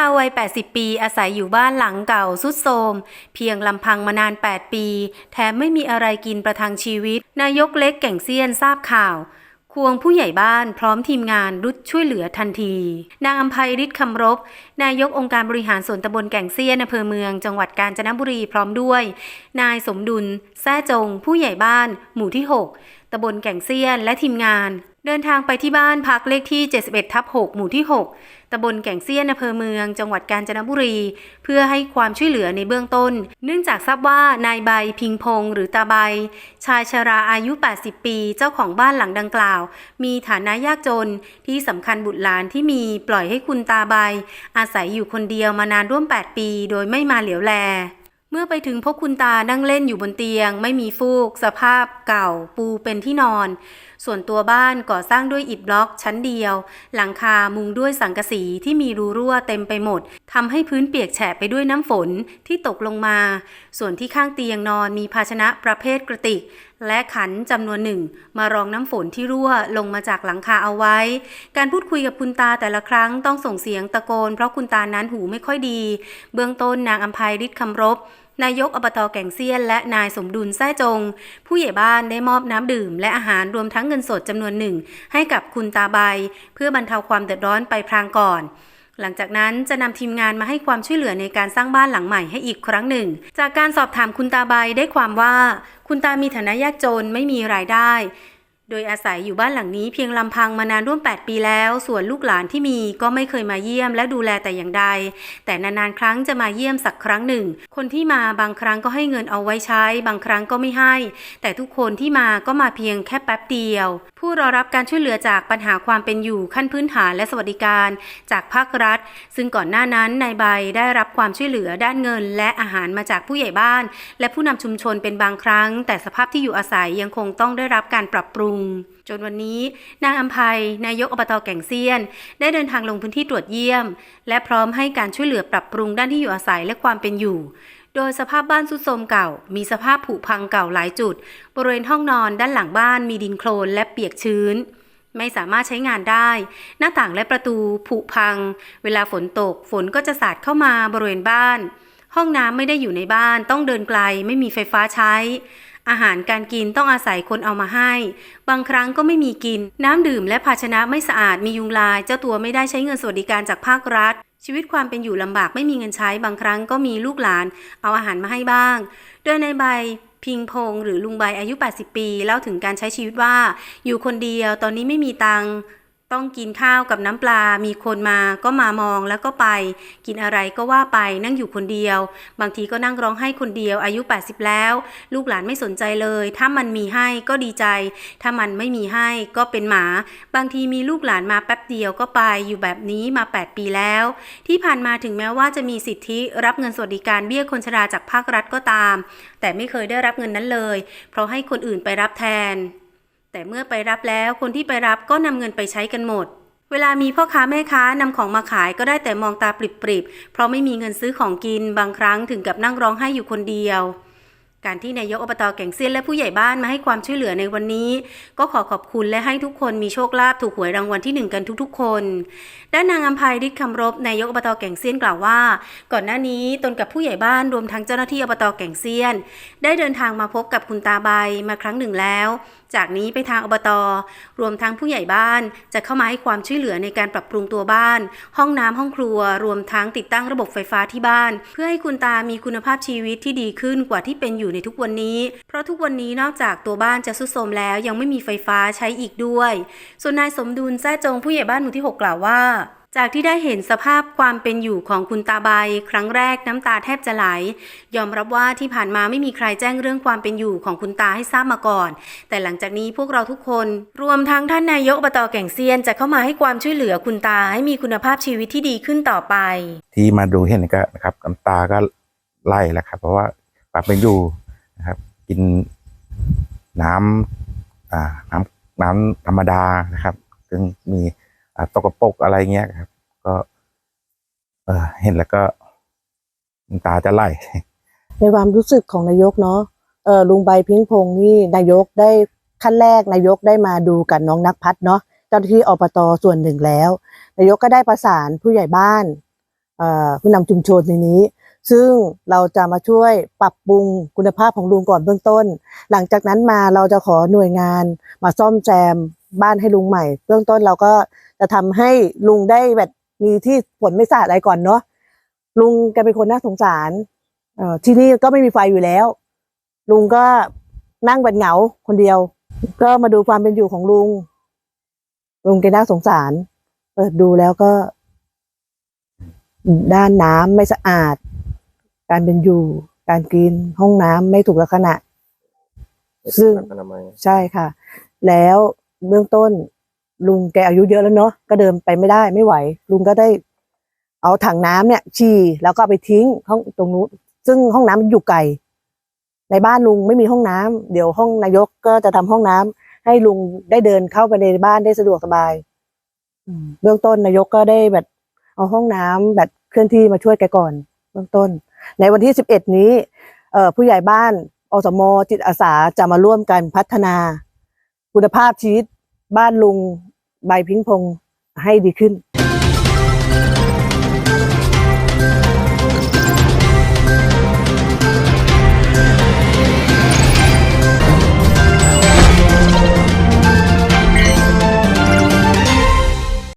าวัย 80 ปี อาศัยอยู่บ้านหลังเก่าสุดโทมเพียงลำพังมานาน 8 ปี แถมไม่มีอะไรกินประทังชีวิต นายกเล็กแก่งเซียนทราบข่าว ควงผู้ใหญ่บ้านพร้อมทีมงานรุดช่วยเหลือทันที นางอัมภัยฤทธิ์คำรบ นายกองค์การบริหารส่วนตำบลแก่งเซียนอำเภอเมือง จังหวัดกาญจนบุรีพร้อมด้วย นายสมดุลแซ่จง ผู้ใหญ่บ้าน หมู่ที่ 6ตำบลแก่งเซียนและทีมงาน เดินทางไปที่บ้านพักเลขที่ 71 ทับ 6 หมู่ที่ 6 ตำบลแก่งเซียนอำเภอเมือง จังหวัดกาญจนบุรี เพื่อให้ความช่วยเหลือในเบื้องต้น เนื่องจากทราบว่านายใบพิงพงศ์หรือตาใบ ชายชราอายุ 80 ปี เจ้าของบ้านหลังดังกล่าว มีฐานะยากจนที่สำคัญบุตรหลานที่มีปล่อยให้คุณตาใบ อาศัยอยู่คนเดียวมานานร่วม 8 ปี โดยไม่มาเหลียวแล เมื่อไปถึงพบคุณตานั่งเล่นอยู่บนเตียง ไม่มีฟูก สภาพเก่า ปูเป็นที่นอน ส่วนตัวบ้านก่อสร้างด้วยอิฐบล็อกชั้นเดียว หลังคามุงด้วยสังกะสีที่มีรูรั่วเต็มไปหมดทำให้พื้นเปียกแฉะไปด้วยน้ำฝนที่ตกลงมา ส่วนที่ข้างเตียงนอนมีภาชนะประเภทกระติก และขันจำนวนหนึ่ง มารองน้ำฝนที่รั่วลงมาจากหลังคาเอาไว้ การพูดคุยกับคุณตาแต่ละครั้งต้องส่งเสียงตะโกน เพราะคุณตานั้นหูไม่ค่อยดี เบื้องต้นนางอัมภัยฤทธิ์คำรบนายกอบตอแก่งเซียน และนายสมดุลแท้จง ผู้ใหญ่บ้านได้มอบน้ำดื่ม และอาหารรวมทั้งเงินสดจำนวนหนึ่ง ให้กับคุณตาใบ เพื่อบรรเทาความเดือดร้อนไปพรางก่อน หลังจากนั้นจะนำทีมงานมาให้ความช่วยเหลือในการสร้างบ้านหลังใหม่ให้อีกครั้งหนึ่ง จากการสอบถามคุณตาใบได้ความว่า คุณตามีฐานะยากจนไม่มีรายได้ โดยอาศัยอยู่บ้านหลังนี้เพียงลำพังมานานร่วม 8 ปีแล้ว ส่วนลูกหลานที่มีก็ไม่เคยมาเยี่ยมและดูแลแต่อย่างใด แต่นานๆครั้งจะมาเยี่ยมสักครั้งหนึ่ง คนที่มาบางครั้งก็ให้เงินเอาไว้ใช้ บางครั้งก็ไม่ให้ แต่ทุกคนที่มาก็มาเพียงแค่แป๊บเดียว ผู้รอรับการช่วยเหลือจากปัญหาความเป็นอยู่ขั้นพื้นฐานและสวัสดิการจากภาครัฐ ซึ่งก่อนหน้านั้นนายใบได้รับความช่วยเหลือด้านเงิน และอาหารมาจากผู้ใหญ่บ้าน และผู้นำชุมชนเป็นบางครั้ง แต่สภาพที่อยู่อาศัยยังคงต้องได้รับการปรับปรุงจนวันนี้นางอัมภัยนายกอบตแก่งเซียน ได้เดินทางลงพื้นที่ตรวจเยี่ยม และพร้อมให้การช่วยเหลือปรับปรุงด้านที่อยู่อาศัยและความเป็นอยู่ โดยสภาพบ้านสุดโทรมเก่า มีสภาพผุพังเก่าหลายจุด บริเวณห้องนอนด้านหลังบ้านมีดินโคลนและเปียกชื้นไม่สามารถใช้งานได้ หน้าต่างและประตูผุพัง เวลาฝนตก ฝนก็จะสาดเข้ามาบริเวณบ้าน ห้องน้ำไม่ได้อยู่ในบ้าน ต้องเดินไกล ไม่มีไฟฟ้าใช้ อาหารการกินต้องอาศัยคนเอามาให้ บางครั้งก็ไม่มีกิน น้ำดื่มและภาชนะไม่สะอาดมียุงลาย เจ้าตัวไม่ได้ใช้เงินสวัสดิการจากภาครัฐ ชีวิตความเป็นอยู่ลำบากไม่มีเงินใช้ บางครั้งก็มีลูกหลาน เอาอาหารมาให้บ้าง โดยในใบพิงพงหรือลุงใบอายุ 80 ปีเล่าถึงการใช้ชีวิตว่า อยู่คนเดียวตอนนี้ไม่มีตังค์ ต้องกินข้าวกับน้ำปลา มีคนมาก็มามองแล้วก็ไป กินอะไรก็ว่าไปนั่งอยู่คนเดียว บางทีก็นั่งร้องไห้คนเดียว อายุ 80 แล้ว ลูกหลานไม่สนใจเลย ถ้ามันมีให้ก็ดีใจ ถ้ามันไม่มีให้ก็เป็นหมา บางทีมีลูกหลานมาแป๊บเดียวก็ไป อยู่แบบนี้มา 8 ปีแล้ว ที่ผ่านมาถึงแม้ว่าจะมีสิทธิรับเงินสวัสดิการเบี้ยคนชราจากภาครัฐก็ตาม แต่ไม่เคยได้รับเงินนั้นเลย เพราะให้คนอื่นไปรับแทน แต่เมื่อไปรับแล้วคนที่ไปรับก็นำเงินไปใช้กันหมด เวลามีพ่อค้าแม่ค้านำของมาขายก็ได้แต่มองตาปริบๆ เพราะไม่มีเงินซื้อของกินบางครั้งถึงกับนั่งร้องไห้อยู่คนเดียวการที่นายกอบตแก่งเซียนและผู้ใหญ่บ้านมาให้ความช่วยเหลือในวันนี้ ก็ขอขอบคุณและให้ทุกคนมีโชคลาภถูกหวยรางวัลที่หนึ่งกันทุกๆ คน ด้านนางอัมภัยฤทธิ์คำรบนายกอบตแก่งเซียนกล่าวว่า ก่อนหน้านี้ตนกับผู้ใหญ่บ้านรวมทั้งเจ้าหน้าที่อบตแก่งเซียน ได้เดินทางมาพบกับคุณตาใบมาครั้งหนึ่งแล้วจากนี้ไปทางอบตรวมทั้งผู้ใหญ่บ้าน จะเข้ามาให้ความช่วยเหลือในการปรับปรุงตัวบ้าน ห้องน้ำห้องครัว รวมทั้งติดตั้งระบบไฟฟ้าที่บ้าน เพื่อให้คุณตามีคุณภาพชีวิตที่ดีขึ้นกว่าที่เป็นอยู่ในทุกวันนี้ เพราะทุกวันนี้นอกจากตัวบ้านจะทรุดโทรมแล้วยังไม่มีไฟฟ้าใช้อีกด้วย ส่วนนายสมดุลแท้จงผู้ใหญ่บ้านหมู่ที่ 6 กล่าวว่า จากที่ได้เห็นสภาพความเป็นอยู่ของคุณตาใบครั้งแรกน้ำตาแทบจะไหล ยอมรับว่าที่ผ่านมาไม่มีใครแจ้งเรื่องความเป็นอยู่ของคุณตาให้ทราบมาก่อน แต่หลังจากนี้พวกเราทุกคน รวมทั้งท่านนายกอบตแก่งเซียนจะเข้ามาให้ความช่วยเหลือคุณตาให้มีคุณภาพชีวิตที่ดีขึ้นต่อไป ที่มาดูเห็นก็นะครับน้ำตาก็ไหลแล้วครับ เพราะว่าปรับเป็นอยู่นะครับ กินน้ำอ่าน้ำน้ำธรรมดานะครับ ซึ่งมี ตกกระปกอะไรเงี้ยครับ ก็ เออเห็นแล้วก็ตาจะไหลในความรู้สึกของนายกเนาะเออลุงใบพิงพงนี่นายกได้ขั้นแรกนายกได้มาดูกับน้องนักพัฒน์เนาะเจ้าหน้าที่อบตส่วนหนึ่งแล้ว นายกก็ได้ประสานผู้ใหญ่บ้านเอ่อผู้นำชุมชนในนี้ ซึ่งเราจะมาช่วยปรับปรุงคุณภาพของลุงก่อนเบื้องต้น หลังจากนั้นมาเราจะขอหน่วยงานมาซ่อมแซม บ้านให้ลุงใหม่ เบื้องต้นเราก็จะทำให้ลุงได้แบบมีที่ฝนไม่สาดอะไรก่อนเนาะลุงแกเป็นคนน่าสงสารเอ่อที่นี่ก็ไม่มีไฟอยู่แล้ว ลุงก็นั่งแบบเหงาคนเดียว ก็มาดูความเป็นอยู่ของลุง ลุงแกน่าสงสาร เปิดดูแล้วก็ ด้านน้ำไม่สะอาด การเป็นอยู่ การกินห้องน้ำไม่ถูกลักษณะซึ่งอนามัยใช่ค่ะ แล้ว เบื้องต้น ลุงแกอายุเยอะแล้วเนาะก็เดินไปไม่ได้ไม่ไหว ลุงก็ได้ เอาถังน้ำเนี่ยฉี่แล้วก็ไปทิ้งห้องตรงนู้นซึ่งห้องน้ำมันอยู่ไกลในบ้านลุงไม่มีห้องน้ำเดี๋ยวห้องนายกก็จะทำห้องน้ำให้ลุงได้เดินเข้าไปในบ้านได้สะดวกสบายเบื้องต้นนายกก็ได้แบบ เอาห้องน้ำแบบเคลื่อนที่มาช่วยแกก่อน เบื้องต้น ในวันที่สิบเอ็ดนี้ เอผู้ใหญ่บ้านอสมจิตอาสาจะมาร่วมกันพัฒนา คุณภาพชีวิตบ้านลุงใบพิงพงให้ดีขึ้น